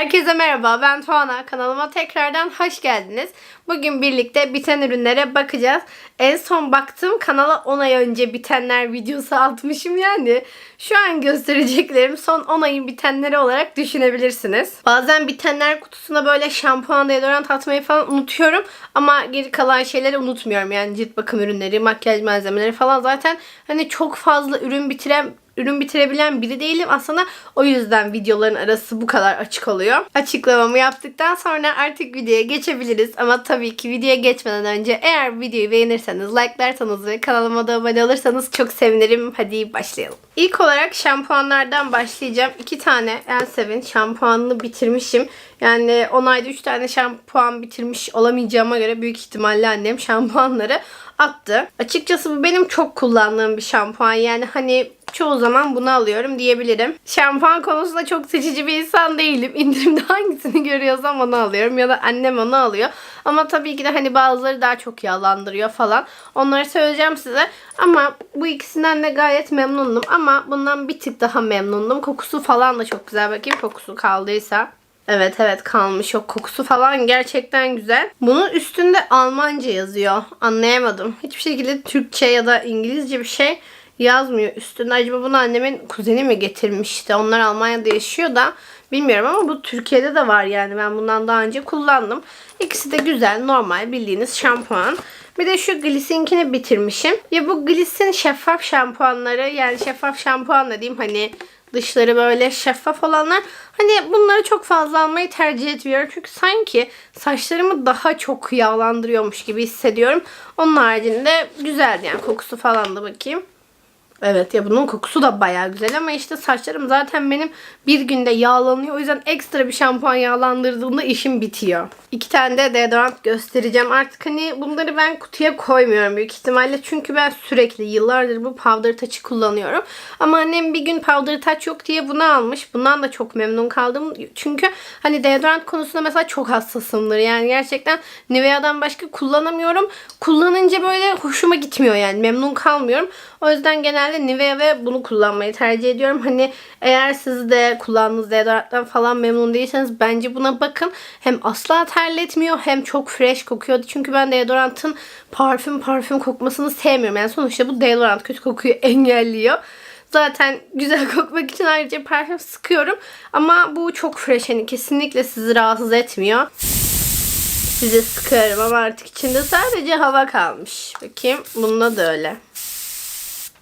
Herkese merhaba ben Tuana kanalıma tekrardan hoş geldiniz. Bugün birlikte biten ürünlere bakacağız. En son baktığım kanala 10 ay önce bitenler videosu atmışım yani. Şu an göstereceklerim son 10 ayın bitenleri olarak düşünebilirsiniz. Bazen bitenler kutusuna böyle şampuan, deodorant atmayı falan unutuyorum. Ama geri kalan şeyleri unutmuyorum. Yani cilt bakım ürünleri, makyaj malzemeleri falan zaten hani çok fazla ürün bitiren ürün bitirebilen biri değilim. Aslında o yüzden videoların arası bu kadar açık oluyor. Açıklamamı yaptıktan sonra artık videoya geçebiliriz. Ama tabii ki videoya geçmeden önce eğer videoyu beğenirseniz, like'larsanız ve kanalıma da abone olursanız çok sevinirim. Hadi başlayalım. İlk olarak şampuanlardan başlayacağım. İki tane Elsev'in şampuanını bitirmişim. Yani 10 ayda 3 tane şampuan bitirmiş olamayacağıma göre büyük ihtimalle annem şampuanları attı. Açıkçası bu benim çok kullandığım bir şampuan. Yani hani çoğu zaman bunu alıyorum diyebilirim. Şampuan konusunda çok seçici bir insan değilim. İndirimde hangisini görüyorsam onu alıyorum ya da annem onu alıyor. Ama tabii ki de hani bazıları daha çok yağlandırıyor falan. Onları söyleyeceğim size. Ama bu ikisinden de gayet memnundum. Ama bundan bir tık daha memnundum. Kokusu falan da çok güzel. Bakayım kokusu kaldıysa. Evet evet kalmış. O kokusu falan gerçekten güzel. Bunun üstünde Almanca yazıyor. Anlayamadım. Hiçbir şekilde Türkçe ya da İngilizce bir şey yazmıyor üstünde. Acaba bunu annemin kuzeni mi getirmişti? Onlar Almanya'da yaşıyor da bilmiyorum ama bu Türkiye'de de var yani. Ben bundan daha önce kullandım. İkisi de güzel, normal bildiğiniz şampuan. Bir de şu Gliss'inkini bitirmişim. Ya bu Gliss'in şeffaf şampuanları yani şeffaf şampuan da diyeyim hani dışları böyle şeffaf olanlar. Hani bunları çok fazla almayı tercih etmiyorum. Çünkü sanki saçlarımı daha çok yağlandırıyormuş gibi hissediyorum. Onun haricinde güzeldi yani kokusu falan da bakayım. Evet ya bunun kokusu da bayağı güzel ama işte saçlarım zaten benim bir günde yağlanıyor. O yüzden ekstra bir şampuan yağlandırdığında işim bitiyor. İki tane de deodorant göstereceğim. Artık hani bunları ben kutuya koymuyorum büyük ihtimalle. Çünkü ben sürekli yıllardır bu powder touch'ı kullanıyorum. Ama annem bir gün powder touch yok diye bunu almış. Bundan da çok memnun kaldım. Çünkü hani deodorant konusunda mesela çok hassasımdır. Yani gerçekten Nivea'dan başka kullanamıyorum. Kullanınca böyle hoşuma gitmiyor yani. Memnun kalmıyorum. O yüzden genelde Nivea ve bunu kullanmayı tercih ediyorum. Hani eğer siz de kullandığınız deodoranttan falan memnun değilseniz bence buna bakın. Hem asla terletmiyor hem çok fresh kokuyor. Çünkü ben deodorantın parfüm parfüm kokmasını sevmiyorum. Yani sonuçta bu deodorant kötü kokuyu engelliyor. Zaten güzel kokmak için ayrıca parfüm sıkıyorum. Ama bu çok fresh. Hani kesinlikle sizi rahatsız etmiyor. Size sıkarım ama artık içinde sadece hava kalmış. Bakayım bunda da öyle.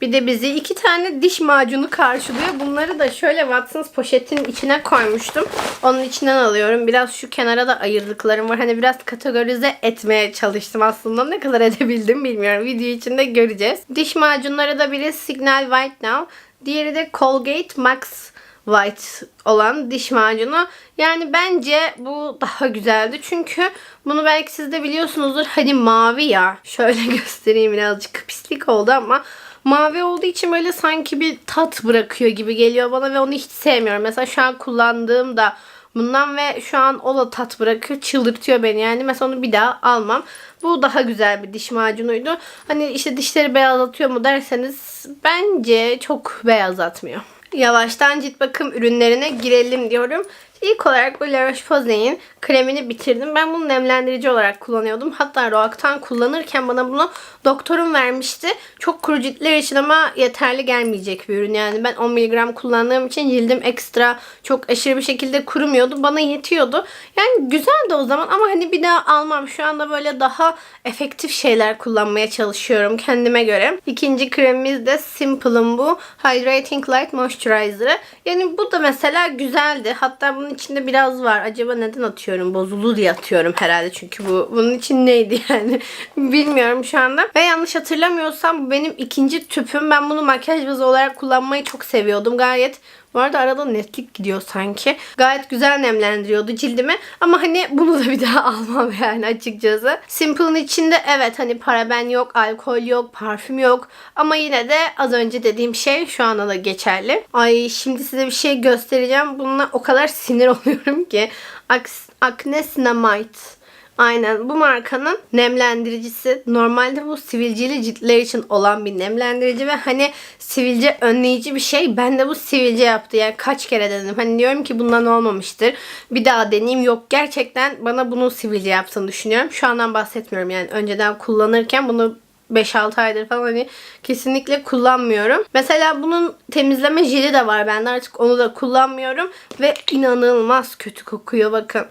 Bir de bizi iki tane diş macunu karşılıyor. Bunları da şöyle Watsons poşetin içine koymuştum. Onun içinden alıyorum. Biraz şu kenara da ayırdıklarım var. Hani biraz kategorize etmeye çalıştım aslında. Ne kadar edebildim bilmiyorum. Video içinde göreceğiz. Diş macunları da biri Signal White Now. Diğeri de Colgate Max White olan diş macunu. Yani bence bu daha güzeldi. Çünkü bunu belki siz de biliyorsunuzdur. Hani mavi ya. Şöyle göstereyim birazcık pislik oldu ama mavi olduğu için böyle sanki bir tat bırakıyor gibi geliyor bana ve onu hiç sevmiyorum. Mesela şu an kullandığım da bundan ve şu an o da tat bırakıyor. Çıldırtıyor beni yani. Mesela onu bir daha almam. Bu daha güzel bir diş macunuydu. Hani işte dişleri beyazlatıyor mu derseniz bence çok beyazlatmıyor. Yavaştan cilt bakım ürünlerine girelim diyorum. İlk olarak bu La Roche-Posay'in kremini bitirdim. Ben bunu nemlendirici olarak kullanıyordum. Hatta Roak'tan kullanırken bana bunu doktorum vermişti. Çok kuru ciltler için ama yeterli gelmeyecek bir ürün. Yani ben 10 mg kullandığım için cildim ekstra çok aşırı bir şekilde kurumuyordu. Bana yetiyordu. Yani güzeldi o zaman ama hani bir daha almam. Şu anda böyle daha efektif şeyler kullanmaya çalışıyorum kendime göre. İkinci kremimiz de Simple'ın bu Hydrating Light Moisturizer'ı. Yani bu da mesela güzeldi. Hatta bunun içinde biraz var. Acaba neden atıyorum? Bozuldu diye atıyorum herhalde. Çünkü bu bunun için neydi yani? Bilmiyorum şu anda. Ve yanlış hatırlamıyorsam bu benim ikinci tüpüm. Ben bunu makyaj bazı olarak kullanmayı çok seviyordum. Gayet bu arada arada netlik gidiyor sanki. Gayet güzel nemlendiriyordu cildimi. Ama hani bunu da bir daha almam yani açıkçası. Simple'ın içinde evet hani paraben yok, alkol yok, parfüm yok. Ama yine de az önce dediğim şey şu anda da geçerli. Ay şimdi size bir şey göstereceğim. Bununla o kadar sinir oluyorum ki. Acne Cinnamite Aynen bu markanın nemlendiricisi. Normalde bu sivilceli ciltler için olan bir nemlendirici ve hani sivilce önleyici bir şey. Ben de bu sivilce yaptı. Yani kaç kere denedim. Hani diyorum ki bundan olmamıştır. Bir daha deneyeyim. Yok gerçekten bana bunu sivilce yaptığını düşünüyorum. Şu andan bahsetmiyorum yani önceden kullanırken bunu 5-6 aydır falan hani kesinlikle kullanmıyorum. Mesela bunun temizleme jeli de var bende artık onu da kullanmıyorum ve inanılmaz kötü kokuyor bakın.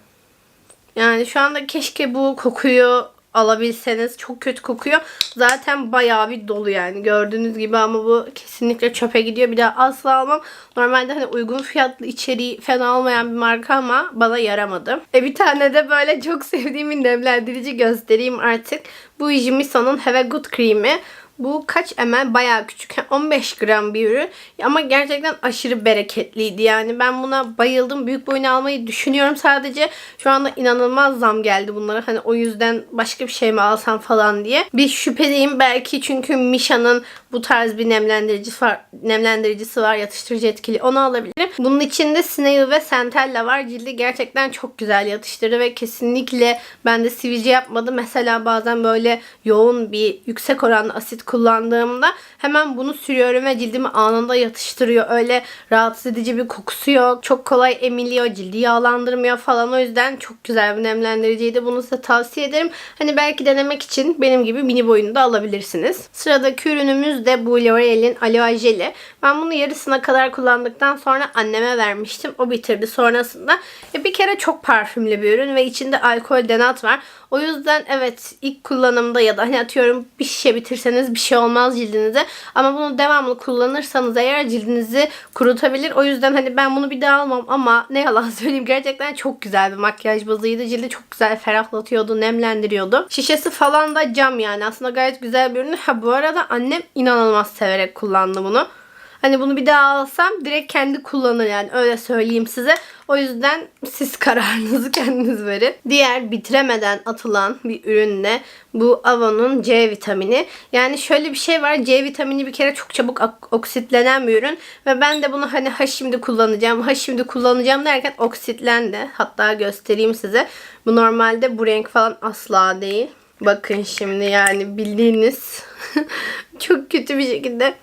Yani şu anda keşke bu kokuyu alabilseniz. Çok kötü kokuyor. Zaten bayağı bir dolu yani. Gördüğünüz gibi ama bu kesinlikle çöpe gidiyor. Bir daha asla almam. Normalde hani uygun fiyatlı içeriği fena olmayan bir marka ama bana yaramadı. E bir tane de böyle çok sevdiğim bir nemlendirici göstereyim artık. Bu Jimison'un Have a Good Cream'i. Bu kaç ml? Bayağı küçük. 15 gram bir ürün. Ama gerçekten aşırı bereketliydi. Yani ben buna bayıldım. Büyük boyunu almayı düşünüyorum sadece. Şu anda inanılmaz zam geldi bunlara. Hani o yüzden başka bir şey mi alsam falan diye. Bir şüpheliyim belki çünkü Misha'nın bu tarz bir nemlendiricisi var, nemlendiricisi var. Yatıştırıcı etkili. Onu alabilirim. Bunun içinde Snail ve Centella var. Cildi gerçekten çok güzel yatıştırdı ve kesinlikle ben de sivilce yapmadı. Mesela bazen böyle yoğun bir yüksek oranlı asit kullandığımda hemen bunu sürüyorum ve cildimi anında yatıştırıyor. Öyle rahatsız edici bir kokusu yok. Çok kolay emiliyor. Cildi yağlandırmıyor falan. O yüzden çok güzel bir nemlendiriciydi. Bunu size tavsiye ederim. Hani belki denemek için benim gibi mini boyunu da alabilirsiniz. Sıradaki ürünümüz de bu L'Oreal'in Aloe Jel'i. Ben bunu yarısına kadar kullandıktan sonra anneme vermiştim. O bitirdi sonrasında. E bir kere çok parfümlü bir ürün ve içinde alkol denat var. O yüzden evet ilk kullanımda ya da hani atıyorum bir şişe bitirseniz bir şey olmaz cildinize. Ama bunu devamlı kullanırsanız eğer cildinizi kurutabilir. O yüzden hani ben bunu bir daha almam ama ne yalan söyleyeyim gerçekten çok güzel bir makyaj bazıydı. Cildi çok güzel ferahlatıyordu, nemlendiriyordu. Şişesi falan da cam yani aslında gayet güzel bir ürün. Ha bu arada annem inanılmaz severek kullandı bunu. Hani bunu bir daha alsam direkt kendi kullanır yani öyle söyleyeyim size. O yüzden siz kararınızı kendiniz verin. Diğer bitiremeden atılan bir ürünle bu Avon'un C vitamini. Yani şöyle bir şey var. C vitamini bir kere çok çabuk ok- oksitlenen bir ürün. Ve ben de bunu hani ha şimdi kullanacağım, ha şimdi kullanacağım derken oksitlendi. Hatta göstereyim size. Bu normalde bu renk falan asla değil. Bakın şimdi yani bildiğiniz çok kötü bir şekilde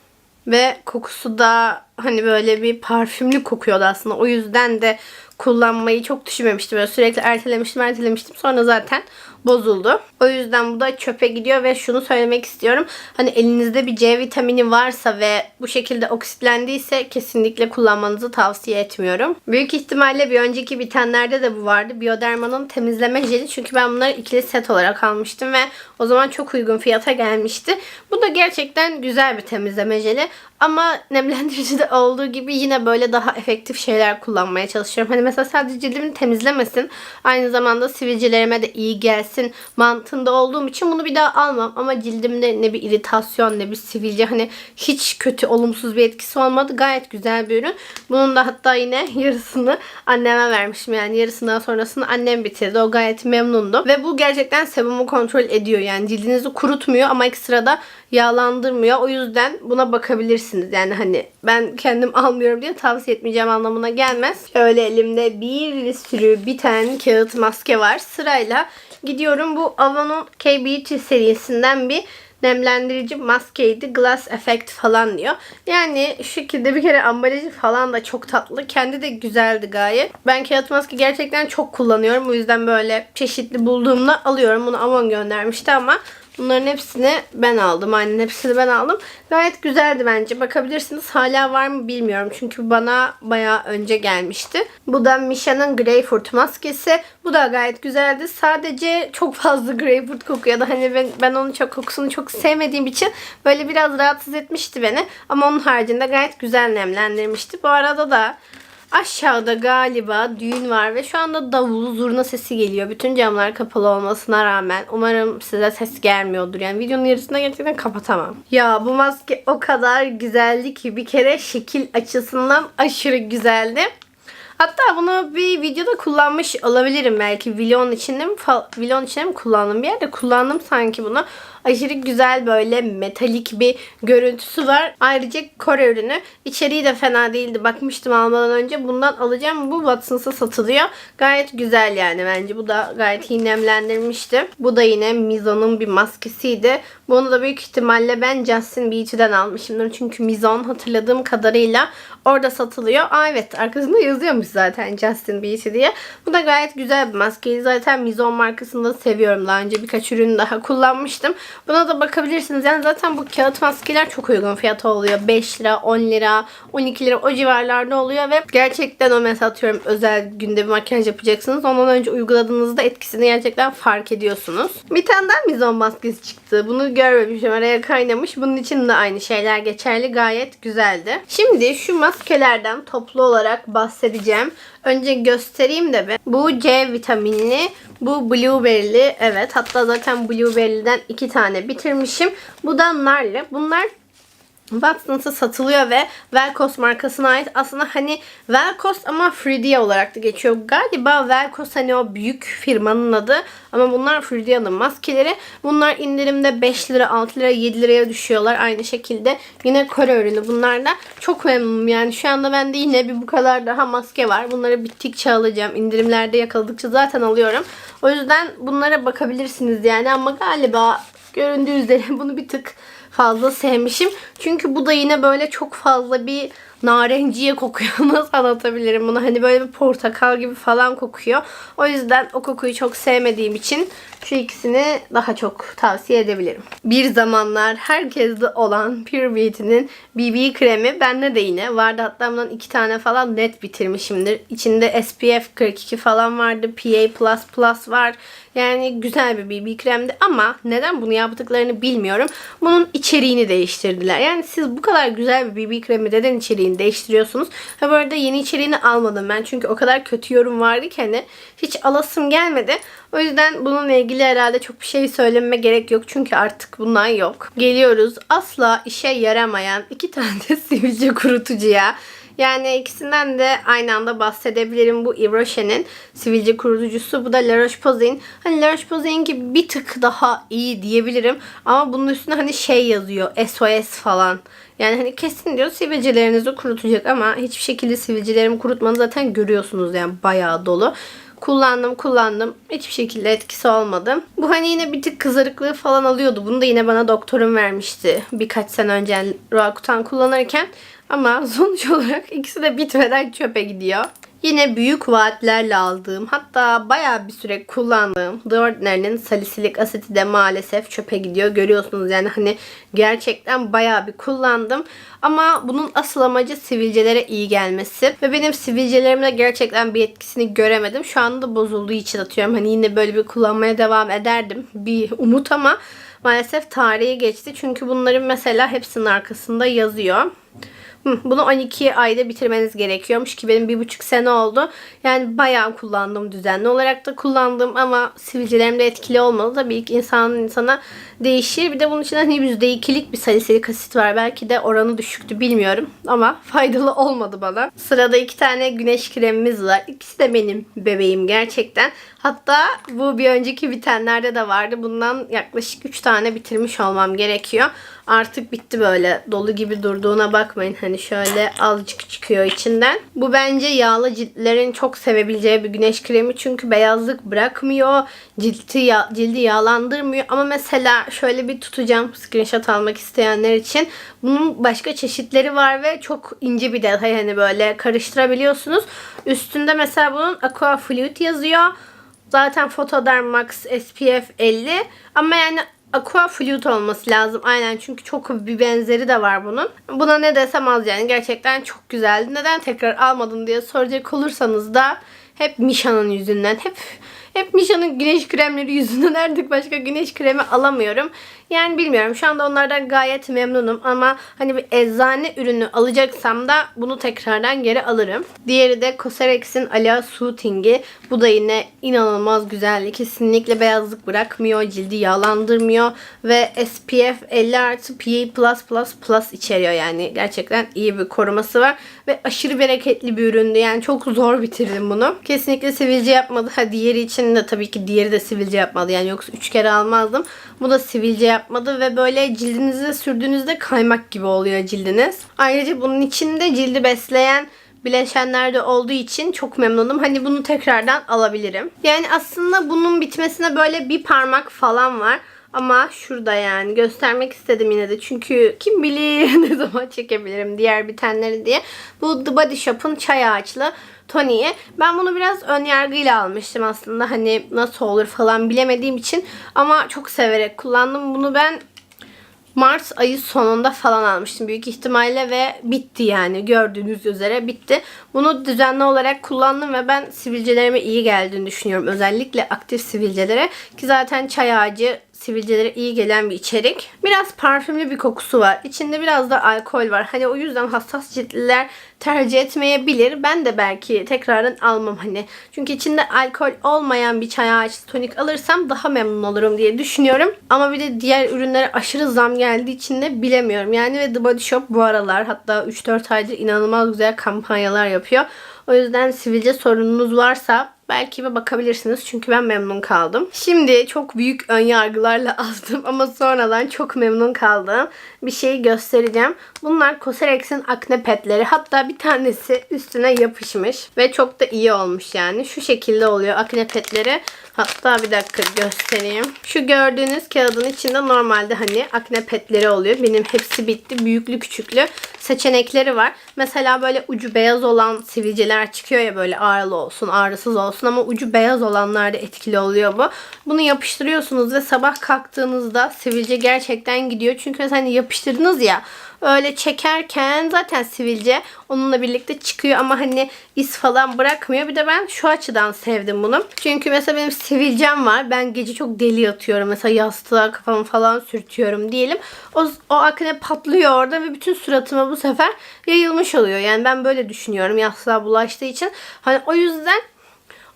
ve kokusu da hani böyle bir parfümlü kokuyordu aslında. O yüzden de kullanmayı çok düşünmemiştim. Böyle sürekli ertelemiştim ertelemiştim. Sonra zaten bozuldu. O yüzden bu da çöpe gidiyor ve şunu söylemek istiyorum. Hani elinizde bir C vitamini varsa ve bu şekilde oksitlendiyse kesinlikle kullanmanızı tavsiye etmiyorum. Büyük ihtimalle bir önceki bitenlerde de bu vardı. Bioderma'nın temizleme jeli. Çünkü ben bunları ikili set olarak almıştım ve o zaman çok uygun fiyata gelmişti. Bu da gerçekten güzel bir temizleme jeli. Ama nemlendiricide olduğu gibi yine böyle daha efektif şeyler kullanmaya çalışıyorum. Hani mesela sadece cildimi temizlemesin. Aynı zamanda sivilcelerime de iyi gelsin mantığında olduğum için bunu bir daha almam. Ama cildimde ne bir iritasyon ne bir sivilce hani hiç kötü olumsuz bir etkisi olmadı. Gayet güzel bir ürün. Bunun da hatta yine yarısını anneme vermişim. Yani yarısından sonrasını annem bitirdi. O gayet memnundu. Ve bu gerçekten sebumu kontrol ediyor. Yani cildinizi kurutmuyor ama ekstra yağlandırmıyor. O yüzden buna bakabilirsiniz. Yani hani ben kendim almıyorum diye tavsiye etmeyeceğim anlamına gelmez. Şöyle elimde bir sürü bir tane kağıt maske var. Sırayla gidiyorum. Bu Avon'un K-Beauty serisinden bir nemlendirici maskeydi. Glass Effect falan diyor. Yani şu şekilde bir kere ambalajı falan da çok tatlı. Kendi de güzeldi gayet. Ben kağıt maske gerçekten çok kullanıyorum. O yüzden böyle çeşitli bulduğumda alıyorum. Bunu Avon göndermişti ama Bunların hepsini ben aldım. Aynen hepsini ben aldım. Gayet güzeldi bence. Bakabilirsiniz. Hala var mı bilmiyorum. Çünkü bana bayağı önce gelmişti. Bu da Misha'nın Greyfurt maskesi. Bu da gayet güzeldi. Sadece çok fazla Greyfurt kokuyordu. Hani ben, ben onun çok kokusunu çok sevmediğim için böyle biraz rahatsız etmişti beni. Ama onun haricinde gayet güzel nemlendirmişti. Bu arada da Aşağıda galiba düğün var ve şu anda davul zurna sesi geliyor. Bütün camlar kapalı olmasına rağmen. Umarım size ses gelmiyordur. Yani videonun yarısında gerçekten kapatamam. Ya bu maske o kadar güzeldi ki bir kere şekil açısından aşırı güzeldi. Hatta bunu bir videoda kullanmış olabilirim belki. Vlog'un içinde mi, vlog'un içinde mi kullandım? Bir yerde kullandım sanki bunu. Aşırı güzel böyle metalik bir görüntüsü var. Ayrıca Kore ürünü. İçeriği de fena değildi. Bakmıştım almadan önce. Bundan alacağım. Bu Watsons'a satılıyor. Gayet güzel yani bence. Bu da gayet iyi. Bu da yine Mizon'un bir maskesiydi. Bunu da büyük ihtimalle ben Justin Beauty'den almışımdır. Çünkü Mizon hatırladığım kadarıyla orada satılıyor. Aa evet arkasında yazıyormuş zaten Justin Beauty diye. Bu da gayet güzel bir maskeydi. Zaten Mizon markasını da seviyorum. Daha önce birkaç ürün daha kullanmıştım. Buna da bakabilirsiniz. Yani zaten bu kağıt maskeler çok uygun fiyata oluyor. 5 lira, 10 lira, 12 lira o civarlarda oluyor ve gerçekten o mesela atıyorum özel günde bir makyaj yapacaksınız. Ondan önce uyguladığınızda etkisini gerçekten fark ediyorsunuz. Bir tane daha Mizon maskesi çıktı. Bunu görmemişim. Araya kaynamış. Bunun için de aynı şeyler geçerli. Gayet güzeldi. Şimdi şu maskelerden toplu olarak bahsedeceğim. Önce göstereyim de bir. Bu C vitaminli. Bu blueberry'li. Evet. Hatta zaten blueberry'den iki tane bitirmişim. Bu da narlı. Bunlar Watsons'a satılıyor ve Velcos markasına ait. Aslında hani Velcos ama Frida olarak da geçiyor. Galiba Velcos hani o büyük firmanın adı. Ama bunlar Frida'nın maskeleri. Bunlar indirimde 5 lira, 6 lira, 7 liraya düşüyorlar. Aynı şekilde yine Kore ürünü bunlar da. Çok memnunum yani. Şu anda bende yine bir bu kadar daha maske var. Bunları bittikçe alacağım. İndirimlerde yakaladıkça zaten alıyorum. O yüzden bunlara bakabilirsiniz yani. Ama galiba göründüğü üzere bunu bir tık fazla sevmişim. Çünkü bu da yine böyle çok fazla bir narenciye kokuyor. Nasıl anlatabilirim bunu? Hani böyle bir portakal gibi falan kokuyor. O yüzden o kokuyu çok sevmediğim için şu ikisini daha çok tavsiye edebilirim. Bir zamanlar herkeste olan Pure Beauty'nin BB kremi bende de yine vardı. Hatta bundan iki tane falan net bitirmişimdir. İçinde SPF 42 falan vardı. PA++ var. Yani güzel bir BB kremdi ama neden bunu yaptıklarını bilmiyorum. Bunun içeriğini değiştirdiler. Yani siz bu kadar güzel bir BB kremi neden içeriğini değiştiriyorsunuz? Ha bu arada yeni içeriğini almadım ben. Çünkü o kadar kötü yorum vardı ki hani hiç alasım gelmedi. O yüzden bununla ilgili herhalde çok bir şey söylememe gerek yok. Çünkü artık bundan yok. Geliyoruz asla işe yaramayan iki tane de sivilce kurutucuya. Yani ikisinden de aynı anda bahsedebilirim. Bu Yves sivilce kurutucusu. Bu da La Roche-Posay. Hani La Roche-Posay'in gibi bir tık daha iyi diyebilirim. Ama bunun üstüne hani şey yazıyor. SOS falan. Yani hani kesin diyor sivilcelerinizi kurutacak ama hiçbir şekilde sivilcelerimi kurutmanı zaten görüyorsunuz yani bayağı dolu. Kullandım kullandım. Hiçbir şekilde etkisi olmadı. Bu hani yine bir tık kızarıklığı falan alıyordu. Bunu da yine bana doktorum vermişti. Birkaç sene önce yani Roakutan kullanırken. Ama sonuç olarak ikisi de bitmeden çöpe gidiyor. Yine büyük vaatlerle aldığım hatta bayağı bir süre kullandığım The Ordinary'nin salisilik asiti de maalesef çöpe gidiyor. Görüyorsunuz yani hani gerçekten bayağı bir kullandım. Ama bunun asıl amacı sivilcelere iyi gelmesi. Ve benim sivilcelerimde gerçekten bir etkisini göremedim. Şu anda bozulduğu için atıyorum. Hani yine böyle bir kullanmaya devam ederdim. Bir umut ama maalesef tarihi geçti. Çünkü bunların mesela hepsinin arkasında yazıyor. Bunu 12 ayda bitirmeniz gerekiyormuş ki benim bir buçuk sene oldu. Yani bayağı kullandım düzenli olarak da kullandım ama sivilcelerimde etkili olmadı. Tabii ki insanın insana değişir. Bir de bunun için hani %2'lik bir salisilik asit var. Belki de oranı düşüktü bilmiyorum ama faydalı olmadı bana. Sırada iki tane güneş kremimiz var. İkisi de benim bebeğim gerçekten. Hatta bu bir önceki bitenlerde de vardı. Bundan yaklaşık 3 tane bitirmiş olmam gerekiyor. Artık bitti böyle. Dolu gibi durduğuna bakmayın. Hani şöyle azıcık çıkıyor içinden. Bu bence yağlı ciltlerin çok sevebileceği bir güneş kremi. Çünkü beyazlık bırakmıyor. Cildi, ya, cildi yağlandırmıyor. Ama mesela şöyle bir tutacağım screenshot almak isteyenler için. Bunun başka çeşitleri var ve çok ince bir detay. Hani böyle karıştırabiliyorsunuz. Üstünde mesela bunun Aqua Fluid yazıyor. Zaten Photoderm Max SPF 50. Ama yani Aqua Flute olması lazım. Aynen çünkü çok bir benzeri de var bunun. Buna ne desem az yani. Gerçekten çok güzeldi. Neden tekrar almadın diye soracak olursanız da hep Misha'nın yüzünden. Hep hep Misha'nın güneş kremleri yüzünden artık başka güneş kremi alamıyorum. Yani bilmiyorum. Şu anda onlardan gayet memnunum ama hani bir eczane ürünü alacaksam da bunu tekrardan geri alırım. Diğeri de Cosrx'in Alea Soothing'i. Bu da yine inanılmaz güzeldi. Kesinlikle beyazlık bırakmıyor. Cildi yağlandırmıyor ve SPF 50 artı PA+++ içeriyor yani. Gerçekten iyi bir koruması var ve aşırı bereketli bir üründü. Yani çok zor bitirdim bunu. Kesinlikle sivilce yapmadı. Ha diğeri için ikisini tabii ki diğeri de sivilce yapmadı. Yani yoksa üç kere almazdım. Bu da sivilce yapmadı ve böyle cildinize sürdüğünüzde kaymak gibi oluyor cildiniz. Ayrıca bunun içinde cildi besleyen bileşenler de olduğu için çok memnunum. Hani bunu tekrardan alabilirim. Yani aslında bunun bitmesine böyle bir parmak falan var. Ama şurada yani göstermek istedim yine de. Çünkü kim bilir ne zaman çekebilirim diğer bitenleri diye. Bu The Body Shop'un çay ağaçlı toniği. Ben bunu biraz ön yargıyla almıştım aslında. Hani nasıl olur falan bilemediğim için. Ama çok severek kullandım. Bunu ben Mart ayı sonunda falan almıştım büyük ihtimalle ve bitti yani gördüğünüz üzere bitti. Bunu düzenli olarak kullandım ve ben sivilcelerime iyi geldiğini düşünüyorum. Özellikle aktif sivilcelere ki zaten çay ağacı sivilcelere iyi gelen bir içerik. Biraz parfümlü bir kokusu var. İçinde biraz da alkol var. Hani o yüzden hassas ciltliler tercih etmeyebilir. Ben de belki tekrardan almam hani. Çünkü içinde alkol olmayan bir çay ağaçlı tonik alırsam daha memnun olurum diye düşünüyorum. Ama bir de diğer ürünlere aşırı zam geldiği için de bilemiyorum. Yani ve The Body Shop bu aralar hatta 3-4 aydır inanılmaz güzel kampanyalar yapıyor. O yüzden sivilce sorununuz varsa belki bir bakabilirsiniz. Çünkü ben memnun kaldım. Şimdi çok büyük ön yargılarla aldım ama sonradan çok memnun kaldığım bir şeyi göstereceğim. Bunlar Cosrx'in akne petleri. Hatta bir tanesi üstüne yapışmış ve çok da iyi olmuş yani. Şu şekilde oluyor akne petleri. Hatta bir dakika göstereyim. Şu gördüğünüz kağıdın içinde normalde hani akne petleri oluyor. Benim hepsi bitti. Büyüklü küçüklü seçenekleri var. Mesela böyle ucu beyaz olan sivilceler çıkıyor ya böyle ağrılı olsun, ağrısız olsun ama ucu beyaz olanlar da etkili oluyor bu. Bunu yapıştırıyorsunuz ve sabah kalktığınızda sivilce gerçekten gidiyor. Çünkü hani yapıştırdınız ya öyle çekerken zaten sivilce onunla birlikte çıkıyor ama hani iz falan bırakmıyor. Bir de ben şu açıdan sevdim bunu. Çünkü mesela benim sivilcem var. Ben gece çok deli yatıyorum. Mesela yastığa kafamı falan sürtüyorum diyelim. O, o akne patlıyor orada ve bütün suratıma bu sefer yayılmış oluyor. Yani ben böyle düşünüyorum yastığa bulaştığı için. Hani o yüzden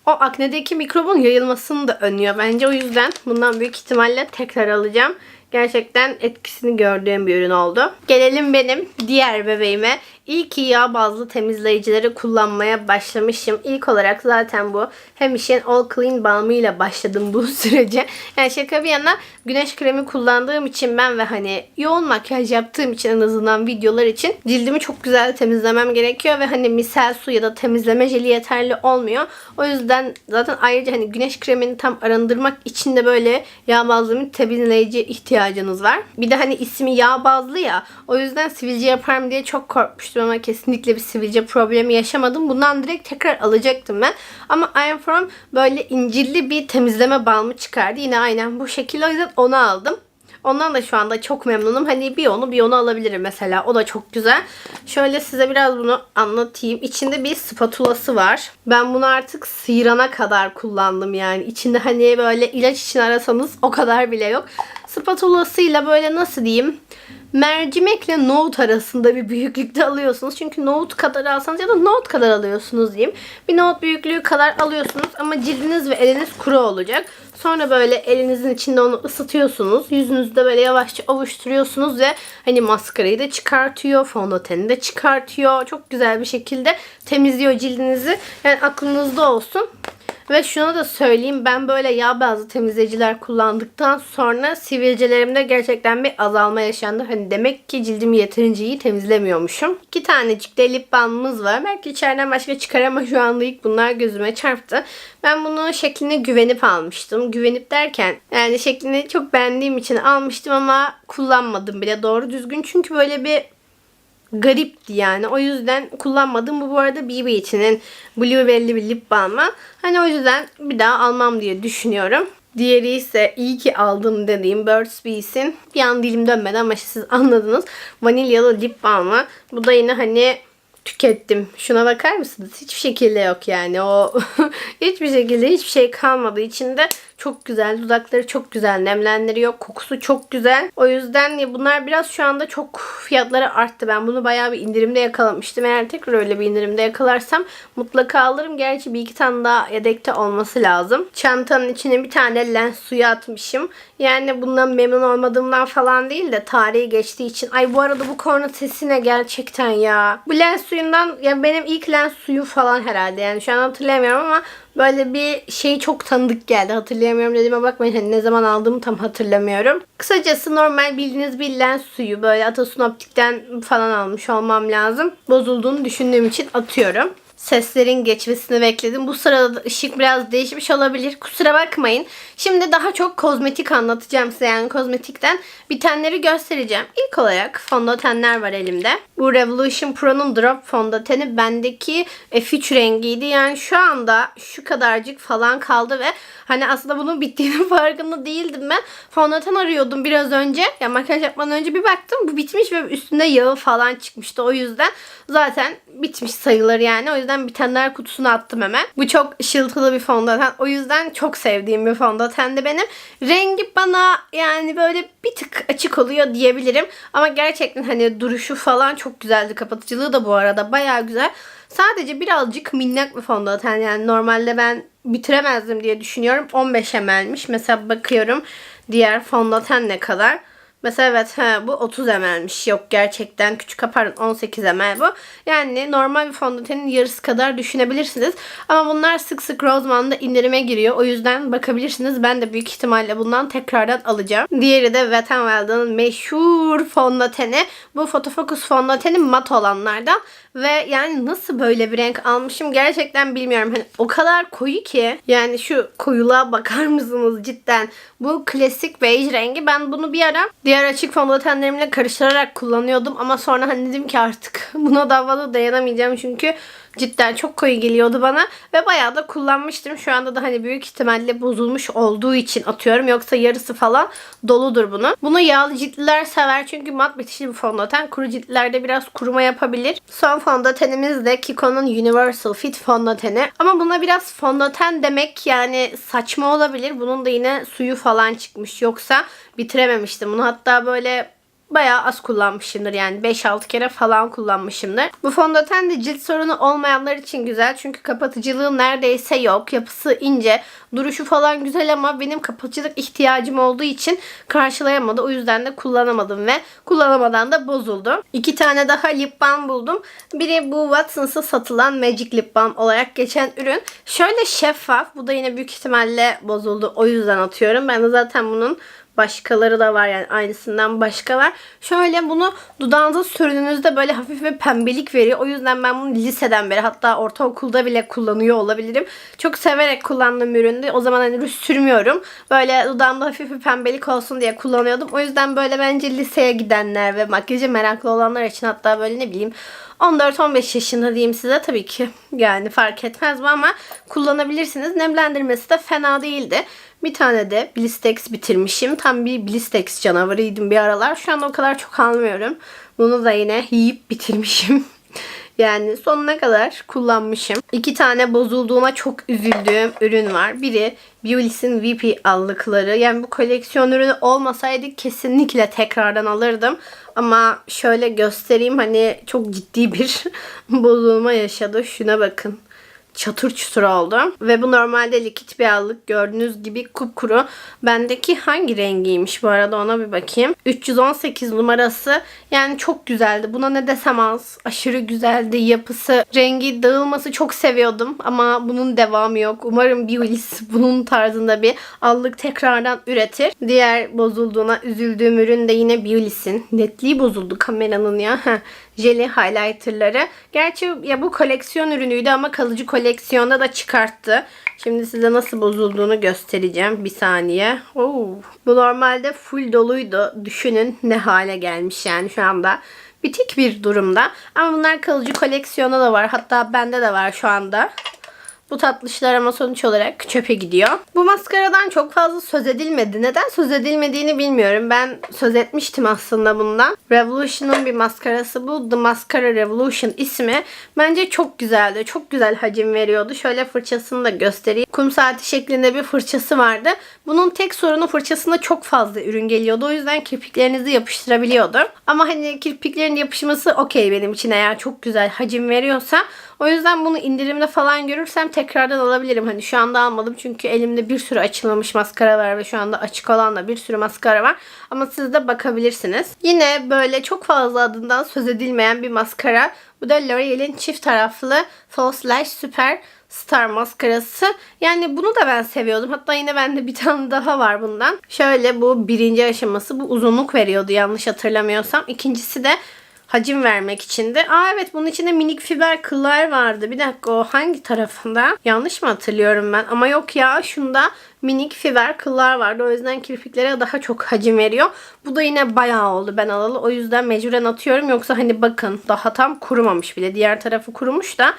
o aknedeki mikrobun yayılmasını da önlüyor. Bence o yüzden bundan büyük ihtimalle tekrar alacağım. Gerçekten etkisini gördüğüm bir ürün oldu. Gelelim benim diğer bebeğime. İyi ki yağ bazlı temizleyicileri kullanmaya başlamışım. İlk olarak zaten bu Hemiş'in All Clean balmıyla başladım bu sürece. Yani şaka bir yana güneş kremi kullandığım için ben ve hani yoğun makyaj yaptığım için en azından videolar için cildimi çok güzel temizlemem gerekiyor ve hani misel su ya da temizleme jeli yeterli olmuyor. O yüzden zaten ayrıca hani güneş kremini tam arındırmak için de böyle yağ bazlı temizleyici ihtiyacınız var. Bir de hani ismi yağ bazlı ya o yüzden sivilce yaparım diye çok korkmuştum ama kesinlikle bir sivilce problemi yaşamadım. Bundan direkt tekrar alacaktım ben. Ama I am From böyle incirli bir temizleme balmı çıkardı. Yine aynen bu şekilde o yüzden onu aldım. Ondan da şu anda çok memnunum. Hani bir onu bir onu alabilirim mesela. O da çok güzel. Şöyle size biraz bunu anlatayım. İçinde bir spatulası var. Ben bunu artık sıyırana kadar kullandım yani. İçinde hani böyle ilaç için arasanız o kadar bile yok. Spatulasıyla böyle nasıl diyeyim mercimekle nohut arasında bir büyüklükte alıyorsunuz. Çünkü nohut kadar alsanız ya da nohut kadar alıyorsunuz diyeyim. Bir nohut büyüklüğü kadar alıyorsunuz ama cildiniz ve eliniz kuru olacak. Sonra böyle elinizin içinde onu ısıtıyorsunuz. Yüzünüzde böyle yavaşça ovuşturuyorsunuz ve hani maskarayı da çıkartıyor, fondöteni de çıkartıyor. Çok güzel bir şekilde temizliyor cildinizi. Yani aklınızda olsun. Ve şunu da söyleyeyim ben böyle yağ bazlı temizleyiciler kullandıktan sonra sivilcelerimde gerçekten bir azalma yaşandı. Hani demek ki cildimi yeterince iyi temizlemiyormuşum. İki tanecik de lip balmımız var. Belki içeriden başka çıkar ama şu anda ilk bunlar gözüme çarptı. Ben bunu şekline güvenip almıştım. Güvenip derken yani şeklini çok beğendiğim için almıştım ama kullanmadım bile doğru düzgün. Çünkü böyle bir garipti yani. O yüzden kullanmadım. Bu bu arada BB Blue belli bir lip balmı. Hani o yüzden bir daha almam diye düşünüyorum. Diğeri ise iyi ki aldım dediğim Burt's Bees'in bir an dilim dönmedi ama siz anladınız. Vanilyalı lip balmı. Bu da yine hani tükettim. Şuna bakar mısınız? Hiçbir şekilde yok yani. O hiçbir şekilde hiçbir şey kalmadı içinde. Çok güzel. Dudakları çok güzel. Nemlendiriyor. Kokusu çok güzel. O yüzden bunlar biraz şu anda çok fiyatları arttı. Ben bunu bayağı bir indirimde yakalamıştım. Eğer tekrar öyle bir indirimde yakalarsam mutlaka alırım. Gerçi bir iki tane daha yedekte olması lazım. Çantanın içine bir tane lens suyu atmışım. Yani bundan memnun olmadığımdan falan değil de tarihi geçtiği için. Ay bu arada bu korna sesine gerçekten ya. Bu lens suyundan ya benim ilk lens suyu falan herhalde. Yani şu an hatırlayamıyorum ama Böyle bir şey çok tanıdık geldi. Hatırlayamıyorum dediğime bakmayın. Hani ne zaman aldığımı tam hatırlamıyorum. Kısacası normal bildiğiniz bir lens suyu. Böyle Atasunoptik'ten falan almış olmam lazım. Bozulduğunu düşündüğüm için atıyorum seslerin geçmesini bekledim. Bu sırada ışık biraz değişmiş olabilir. Kusura bakmayın. Şimdi daha çok kozmetik anlatacağım size. Yani kozmetikten bitenleri göstereceğim. İlk olarak fondötenler var elimde. Bu Revolution Pro'nun Drop fondöteni bendeki e, füç rengiydi. Yani şu anda şu kadarcık falan kaldı ve hani aslında bunun bittiğinin farkında değildim ben. Fondöten arıyordum biraz önce. Ya makyaj yapmadan önce bir baktım. Bu bitmiş ve üstünde yağı falan çıkmıştı. O yüzden zaten bitmiş sayılır yani. O yüzden bitenler kutusuna attım hemen. Bu çok ışıltılı bir fondöten. O yüzden çok sevdiğim bir fondöten de benim. Rengi bana yani böyle bir tık açık oluyor diyebilirim. Ama gerçekten hani duruşu falan çok güzeldi. Kapatıcılığı da bu arada baya güzel. Sadece birazcık minnak bir fondöten. Yani normalde ben bitiremezdim diye düşünüyorum. 15 ml'miş. Mesela bakıyorum diğer fondöten ne kadar. Mesela evet he, bu 30 ml'miş. Yok gerçekten küçük pardon 18 ml bu. Yani normal bir fondötenin yarısı kadar düşünebilirsiniz. Ama bunlar sık sık Roseman'da indirime giriyor. O yüzden bakabilirsiniz. Ben de büyük ihtimalle bundan tekrardan alacağım. Diğeri de Wet n Wild'ın meşhur fondöteni. Bu Photofocus fondöteni mat olanlardan. Ve yani nasıl böyle bir renk almışım gerçekten bilmiyorum. Hani o kadar koyu ki. Yani şu koyuluğa bakar mısınız cidden? Bu klasik beige rengi. Ben bunu bir ara diğer açık fondötenlerimle karıştırarak kullanıyordum. Ama sonra hani dedim ki artık buna da fazla dayanamayacağım. Çünkü cidden çok koyu geliyordu bana. Ve bayağı da kullanmıştım. Şu anda da hani büyük ihtimalle bozulmuş olduğu için atıyorum. Yoksa yarısı falan doludur bunu. Bunu yağlı ciltliler sever. Çünkü mat bitişli bir fondöten. Kuru ciltlerde biraz kuruma yapabilir. Son fondötenimiz de Kiko'nun Universal Fit fondöteni. Ama buna biraz fondöten demek yani saçma olabilir. Bunun da yine suyu falan çıkmış. Yoksa bitirememiştim bunu. Hatta böyle bayağı az kullanmışımdır. Yani 5-6 kere falan kullanmışımdır. Bu fondöten de cilt sorunu olmayanlar için güzel. Çünkü kapatıcılığı neredeyse yok. Yapısı ince. Duruşu falan güzel ama benim kapatıcılık ihtiyacım olduğu için karşılayamadı. O yüzden de kullanamadım ve kullanamadan da bozuldu. İki tane daha lip balm buldum. Biri bu Watsons'a satılan Magic Lip Balm olarak geçen ürün. Şöyle şeffaf. Bu da yine büyük ihtimalle bozuldu. O yüzden atıyorum. Ben de zaten bunun başkaları da var yani aynısından başka var. Şöyle bunu dudağınıza sürdüğünüzde böyle hafif bir pembelik veriyor. O yüzden ben bunu liseden beri hatta ortaokulda bile kullanıyor olabilirim. Çok severek kullandığım üründü. O zaman hani sürmüyorum. Böyle dudağımda hafif bir pembelik olsun diye kullanıyordum. O yüzden böyle bence liseye gidenler ve makyaja meraklı olanlar için hatta böyle ne bileyim 14-15 yaşında diyeyim size tabii ki yani fark etmez bu ama kullanabilirsiniz. Nemlendirmesi de fena değildi. Bir tane de Blistex bitirmişim. Tam bir Blistex canavarıydım bir aralar. Şu an o kadar çok almıyorum. Bunu da yine yiyip bitirmişim. Yani sonuna kadar kullanmışım. İki tane bozulduğuna çok üzüldüğüm ürün var. Biri Beulis'in VP allıkları. Yani bu koleksiyon ürünü olmasaydı kesinlikle tekrardan alırdım. Ama şöyle göstereyim hani çok ciddi bir bozulma yaşadı. Şuna bakın çatır çutur oldu. Ve bu normalde likit bir allık. Gördüğünüz gibi kupkuru. Bendeki hangi rengiymiş bu arada ona bir bakayım. 318 numarası. Yani çok güzeldi. Buna ne desem az. Aşırı güzeldi yapısı. Rengi dağılması çok seviyordum. Ama bunun devamı yok. Umarım Biolis bunun tarzında bir allık tekrardan üretir. Diğer bozulduğuna üzüldüğüm ürün de yine Biolis'in. Netliği bozuldu kameranın ya. Jeli highlighterları. Gerçi ya bu koleksiyon ürünüydü ama kalıcı koleksiyonda da çıkarttı. Şimdi size nasıl bozulduğunu göstereceğim. Bir saniye. Oo. Bu normalde full doluydu. Düşünün ne hale gelmiş yani şu anda. Bitik bir durumda. Ama bunlar kalıcı koleksiyona da var. Hatta bende de var şu anda. Bu tatlışlar ama sonuç olarak çöpe gidiyor. Bu maskaradan çok fazla söz edilmedi. Neden söz edilmediğini bilmiyorum. Ben söz etmiştim aslında bundan. Revolution'un bir maskarası bu. The Mascara Revolution ismi. Bence çok güzeldi. Çok güzel hacim veriyordu. Şöyle fırçasını da göstereyim. Kum saati şeklinde bir fırçası vardı. Bunun tek sorunu fırçasında çok fazla ürün geliyordu. O yüzden kirpiklerinizi yapıştırabiliyordu. Ama hani kirpiklerin yapışması okey benim için eğer çok güzel hacim veriyorsa. O yüzden bunu indirimde falan görürsem tekrardan alabilirim. Hani şu anda almadım çünkü elimde bir sürü açılmamış maskara var ve şu anda açık olan da bir sürü maskara var. Ama siz de bakabilirsiniz. Yine böyle çok fazla adından söz edilmeyen bir maskara. Bu da L'Oreal'in çift taraflı False Lash Super Star maskarası. Yani bunu da ben seviyordum. Hatta yine bende bir tane daha var bundan. Şöyle bu birinci aşaması bu uzunluk veriyordu yanlış hatırlamıyorsam. İkincisi de hacim vermek içindi. Aa evet bunun içinde minik fiber kıllar vardı. Bir dakika o hangi tarafında? Yanlış mı hatırlıyorum ben? Ama yok ya şunda minik fiber kıllar vardı. O yüzden kirpiklere daha çok hacim veriyor. Bu da yine bayağı oldu ben alalı. O yüzden mecburen atıyorum. Yoksa hani bakın daha tam kurumamış bile. Diğer tarafı kurumuş da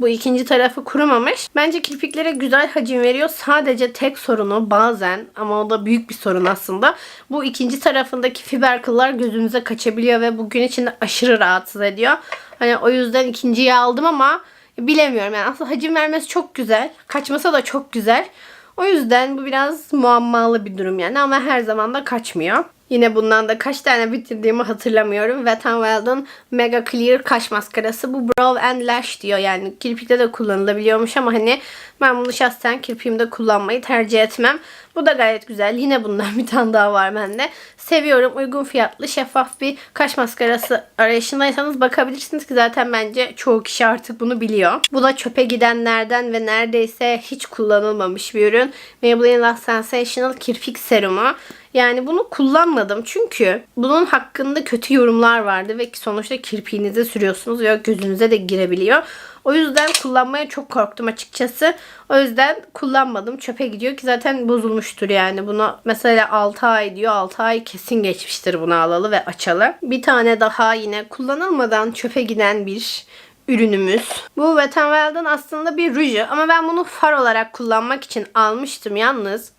bu ikinci tarafı kurumamış. Bence kirpiklere güzel hacim veriyor. Sadece tek sorunu bazen ama o da büyük bir sorun aslında. Bu ikinci tarafındaki fiber kıllar gözünüze kaçabiliyor ve bugün içinde aşırı rahatsız ediyor. Hani o yüzden ikinciyi aldım ama bilemiyorum. Yani aslında hacim vermesi çok güzel. Kaçmasa da çok güzel. O yüzden bu biraz muammalı bir durum yani ama her zaman da kaçmıyor. Yine bundan da kaç tane bitirdiğimi hatırlamıyorum. Wet n Wild'ın Mega Clear kaş maskarası. Bu Brow and Lash diyor. Yani kirpikte de kullanılabiliyormuş ama hani ben bunu şahsen kirpiğimde kullanmayı tercih etmem. Bu da gayet güzel. Yine bundan bir tane daha var bende. Seviyorum. Uygun fiyatlı şeffaf bir kaş maskarası arayışındaysanız bakabilirsiniz ki zaten bence çoğu kişi artık bunu biliyor. Bu da çöpe gidenlerden ve neredeyse hiç kullanılmamış bir ürün. Maybelline Last Sensational kirpik serumu. Yani bunu kullanmadım çünkü bunun hakkında kötü yorumlar vardı ve sonuçta kirpiğinize sürüyorsunuz ve gözünüze de girebiliyor. O yüzden kullanmaya çok korktum açıkçası. O yüzden kullanmadım. Çöpe gidiyor ki zaten bozulmuştur yani. Bunu mesela 6 ay diyor. 6 ay kesin geçmiştir bunu alalı ve açalı. Bir tane daha yine kullanılmadan çöpe giden bir ürünümüz. Bu Wet n Wild'ın aslında bir ruju ama ben bunu far olarak kullanmak için almıştım yalnız.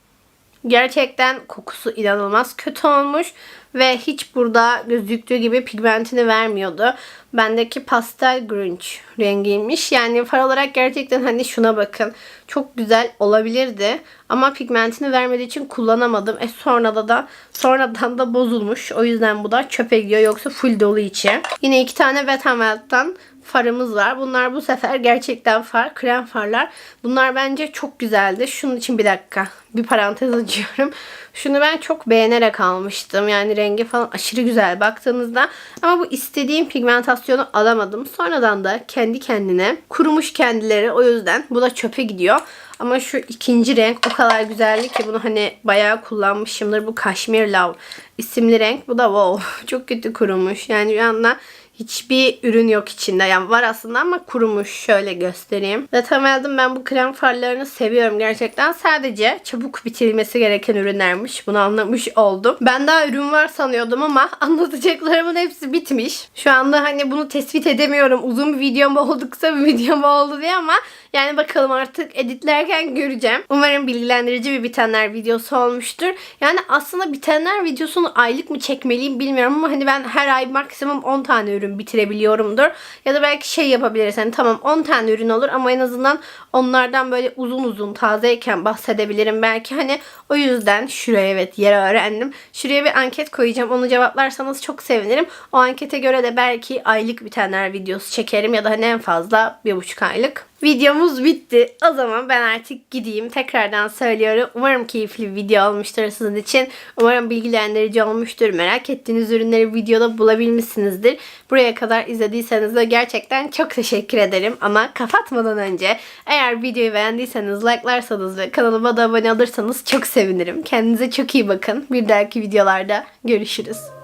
Gerçekten kokusu inanılmaz kötü olmuş ve hiç burada gözüktüğü gibi pigmentini vermiyordu. Bendeki pastel grunge rengiymiş. Yani far olarak gerçekten hani şuna bakın. Çok güzel olabilirdi. Ama pigmentini vermediği için kullanamadım. E sonra da da sonradan da bozulmuş. O yüzden bu da çöpe gidiyor. Yoksa full dolu içi. Yine iki tane Wet n farımız var. Bunlar bu sefer gerçekten far, krem farlar. Bunlar bence çok güzeldi. Şunun için bir dakika bir parantez açıyorum. Şunu ben çok beğenerek almıştım. Yani rengi falan aşırı güzel baktığınızda. Ama bu istediğim pigmentasyonu alamadım. Sonradan da kendi kendine kurumuş kendileri. O yüzden bu da çöpe gidiyor. Ama şu ikinci renk o kadar güzeldi ki bunu hani bayağı kullanmışımdır. Bu Kashmir Love isimli renk. Bu da wow çok kötü kurumuş. Yani bir anda hiçbir ürün yok içinde. Yani var aslında ama kurumuş. Şöyle göstereyim. Ve Tamel'dim ben bu krem farlarını seviyorum gerçekten. Sadece çabuk bitirilmesi gereken ürünlermiş. Bunu anlamış oldum. Ben daha ürün var sanıyordum ama anlatacaklarımın hepsi bitmiş. Şu anda hani bunu tespit edemiyorum. Uzun bir video mu oldu kısa bir video mu oldu diye ama yani bakalım artık editlerken göreceğim. Umarım bilgilendirici bir bitenler videosu olmuştur. Yani aslında bitenler videosunu aylık mı çekmeliyim bilmiyorum ama hani ben her ay maksimum 10 tane ürün bitirebiliyorumdur. Ya da belki şey yapabiliriz. Hani tamam 10 tane ürün olur ama en azından onlardan böyle uzun uzun tazeyken bahsedebilirim. Belki hani o yüzden şuraya evet yer öğrendim. Şuraya bir anket koyacağım. Onu cevaplarsanız çok sevinirim. O ankete göre de belki aylık bitenler videosu çekerim ya da hani en fazla bir buçuk aylık. Videomuz bitti. O zaman ben artık gideyim. Tekrardan söylüyorum. Umarım keyifli bir video olmuştur sizin için. Umarım bilgilendirici olmuştur. Merak ettiğiniz ürünleri videoda bulabilmişsinizdir. Buraya kadar izlediyseniz de gerçekten çok teşekkür ederim. Ama kapatmadan önce eğer videoyu beğendiyseniz like'larsanız ve kanalıma da abone olursanız çok sevinirim. Kendinize çok iyi bakın. Bir dahaki videolarda görüşürüz.